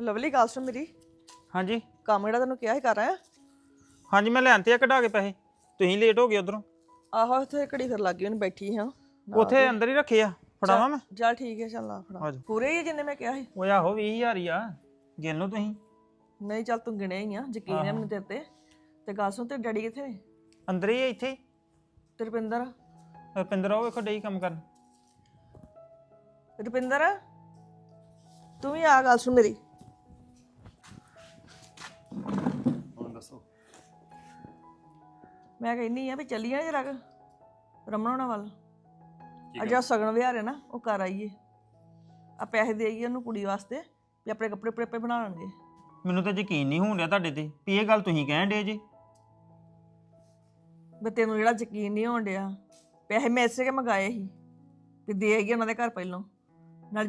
Lovely ਗੱਲ ਸੁਣ ਮੇਰੀ। ਹਾਂਜੀ। ਕੰਮ ਜਿਹੜਾ ਤੈਨੂੰ ਕਿਹਾ ਸੀ ਕਰ ਆਇਆ? ਹਾਂਜੀ ਮੈਂ ਲੈਣ ਤੇ ਆ ਕਢਾ ਕੇ ਪੈਸੇ। ਤੁਸੀਂ ਲੇਟ ਹੋ ਗਏ ਉਧਰੋਂ। ਆਹੋ ਇੱਥੇ ਘੜੀ ਫਿਰ ਲੱਗ ਉਹਨੂੰ ਬੈਠੀ ਹਾਂ। ਉੱਥੇ ਅੰਦਰ ਹੀ ਰੱਖੇ ਆ। ਫੜਾਵਾਂ ਮੈਂ? ਚੱਲ ਠੀਕ ਹੈ ਚੱਲ ਆ ਫੜਾ। ਆਜੋ। ਪੂਰੇ ਹੀ ਆ ਜਿੰਨੇ ਮੈਂ ਕਿਹਾ ਸੀ? ਉਹ ਆਹੋ 20000 ਹੀ ਆ। ਗਿਣ ਲਓ ਤੁਸੀਂ। ਨਹੀਂ ਚੱਲ ਤੂੰ ਗਿਣਿਆ ਹੀ ਆ ਯਕੀਨ ਹੈ ਮੈਨੂੰ ਤੇਰੇ ਤੇ। ਤੇ ਗੱਲ ਸੁਣ ਤੇ ਡੈਡੀ ਕਿੱਥੇ ਨੇ? ਅੰਦਰ ਹੀ ਆ ਇੱਥੇ ਹੀ। ਤੇ ਰੁਪਿੰਦਰ। ਰੁਪਿੰਦਰ ਉਹ ਵੇਖੋ ਡਈ ਕੰਮ ਕਰਨ। ਰੁਪਿੰਦਰ ਤੂੰ ਵੀ ਆ ਗੱਲ ਸੁਣ ਮੇਰੀ। ਮੈਂ ਕਹਿੰਨੀ ਆ ਵੀ ਚੱਲੀਏ ਜਰਾ ਕੁ ਰਮਨ ਹੋਣਾ ਵੱਲ। ਅੱਜ ਆ। ਸਗਨ ਵਿਹਾਰ ਹੈ ਨਾ ਉਹ ਕਰ ਆਈਏ। ਆ ਪੈਸੇ ਦੇ ਆਈਏ ਉਹਨੂੰ ਕੁੜੀ ਵਾਸਤੇ ਵੀ ਆਪਣੇ ਕੱਪੜੇ ਪੜੇਪੇ ਬਣਾ ਲੈਣਗੇ। ਮੈਨੂੰ ਤਾਂ ਯਕੀਨ ਨਹੀਂ ਹੋਣ ਡਿਆ ਤੁਹਾਡੇ ਤੇ ਵੀ ਇਹ ਗੱਲ ਤੁਸੀਂ ਕਹਿਣ ਡੇ ਜੀ। ਵੀ ਤੈਨੂੰ ਜਿਹੜਾ ਯਕੀਨ ਨਹੀਂ ਹੋਣ ਡਿਆ ਪੈਸੇ ਮੈਂ ਇਸੇ ਕੇ ਮੰਗਾਏ ਸੀ ਵੀ ਦੇ ਆਈਏ ਉਹਨਾਂ ਦੇ ਘਰ ਪਹਿਲੋਂ। ਨਾਲ